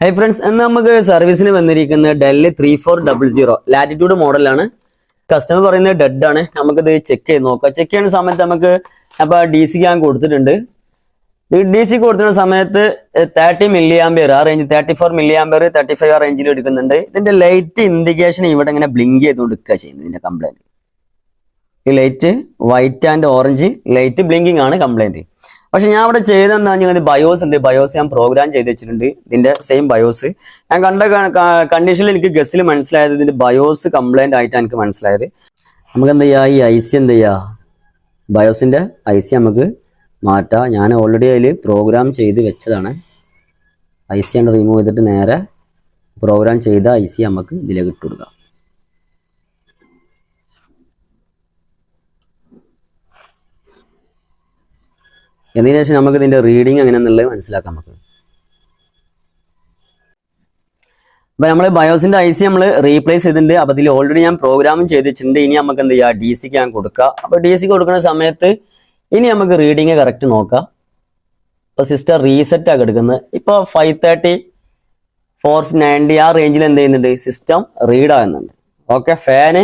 Hi friends ഇന്ന് നമുക്ക് സർവീസിന് വന്നിരിക്കുന്ന Dell three four double zero Latitude മോഡലാണ് കസ്റ്റമർ പറയുന്നത് ഡെഡ് ആണ്. നമുക്കിത് ചെക്ക് ചെയ്ത് നോക്കാം. ചെക്ക് ചെയ്യുന്ന സമയത്ത് നമുക്ക് അപ്പൊ ഡി സി ഞാൻ കൊടുത്തിട്ടുണ്ട്. ഡി സി കൊടുക്കുന്ന സമയത്ത് തേർട്ടി മില്ലി ആംബിയർ ആ range thirty four milli ampere thirty five ആ റേഞ്ചിൽ എടുക്കുന്നുണ്ട്. ഇതിന്റെ ലൈറ്റ് ഇൻഡിക്കേഷൻ ഇവിടെ ഇങ്ങനെ ബ്ലിങ്ക് ചെയ്തുകൊണ്ടിരിക്കുക ചെയ്യുന്നത് ഇതിന്റെ കംപ്ലൈന്റ് ഈ light white and orange light blinking ആണ് കംപ്ലൈന്റ് പക്ഷെ ഞാൻ അവിടെ ചെയ്തെന്താ ഞാൻ ബയോസ് ഉണ്ട്. ബയോസ് ഞാൻ പ്രോഗ്രാം ചെയ്ത് വെച്ചിട്ടുണ്ട് ഇതിന്റെ സെയിം ബയോസ് ഞാൻ കണ്ട കണ്ടീഷനിൽ എനിക്ക് ഗസ്സിൽ മനസ്സിലായത് ഇതിന്റെ ബയോസ് കംപ്ലൈന്റ് ആയിട്ടാണ് എനിക്ക് മനസ്സിലായത്. നമുക്ക് എന്ത് ചെയ്യാം ഈ ഐ സി എന്ത് ചെയ്യാ ബയോസിന്റെ ഐ സി നമുക്ക് മാറ്റാം. ഞാൻ ഓൾറെഡി അതിൽ പ്രോഗ്രാം ചെയ്ത് വെച്ചതാണ്. ഐ സി റിമൂവ് ചെയ്തിട്ട് നേരെ പ്രോഗ്രാം ചെയ്ത ഐ സി നമുക്ക് ഇതിലേക്ക് ഇട്ട് കൊടുക്കാം. എന്നതിന് ശേഷം നമുക്ക് ഇതിന്റെ റീഡിങ് എന്നുള്ളത് മനസ്സിലാക്കാം നമുക്ക്. അപ്പൊ നമ്മൾ ബയോസിന്റെ ഐ സി നമ്മൾ റീപ്ലേസ് ചെയ്തിട്ടുണ്ട്. അപ്പോൾ ഇതിൽ ഓൾറെഡി ഞാൻ പ്രോഗ്രാം ചെയ്ത് വെച്ചിട്ടുണ്ട് ഇനി നമുക്ക് എന്ത് ചെയ്യാം? ഡി സിക്ക് ഞാൻ കൊടുക്കുക. അപ്പൊ ഡി സിക്ക് കൊടുക്കുന്ന സമയത്ത് ഇനി നമുക്ക് റീഡിങ് കറക്റ്റ് നോക്കാം. ഇപ്പൊ സിസ്റ്റർ റീസെറ്റ് ആക്കി എടുക്കുന്നത്. ഇപ്പൊ ഫൈവ് തേർട്ടി ഫോർ നയന്റി ആ റേഞ്ചിൽ എന്ത് ചെയ്യുന്നുണ്ട്? സിസ്റ്റം റീഡ് ആകുന്നുണ്ട് ഓക്കെ ഫാന്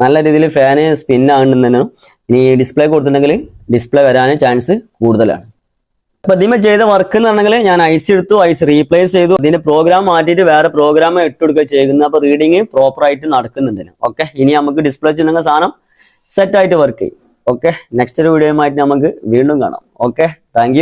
നല്ല രീതിയിൽ ഫാന് സ്പിൻ ആകുന്നുണ്ടെന്നും ഇനി ഡിസ്പ്ലേ കൊടുത്തിട്ടുണ്ടെങ്കിൽ ഡിസ്പ്ലേ വരാൻ ചാൻസ് കൂടുതലാണ്. അപ്പൊ ഇതിമ ചെയ്ത വർക്ക് എന്ന് പറഞ്ഞെങ്കിൽ ഞാൻ ഐസ് എടുത്തു ഐസ് റീപ്ലേസ് ചെയ്തു. ഇതിന്റെ പ്രോഗ്രാം മാറ്റിയിട്ട് വേറെ പ്രോഗ്രാം ഇട്ട് കൊടുക്കുക ചെയ്യുന്നത്. അപ്പൊ റീഡിങ് പ്രോപ്പർ ആയിട്ട് നടക്കുന്നുണ്ട് ഓക്കെ ഇനി നമുക്ക് ഡിസ്പ്ലേ ചെയ്യുന്ന സാധനം സെറ്റ് ആയിട്ട് വർക്ക് ചെയ്യും. ഓക്കെ നെക്സ്റ്റ് ഒരു വീഡിയോ നമുക്ക് വീണ്ടും കാണാം. Okay thank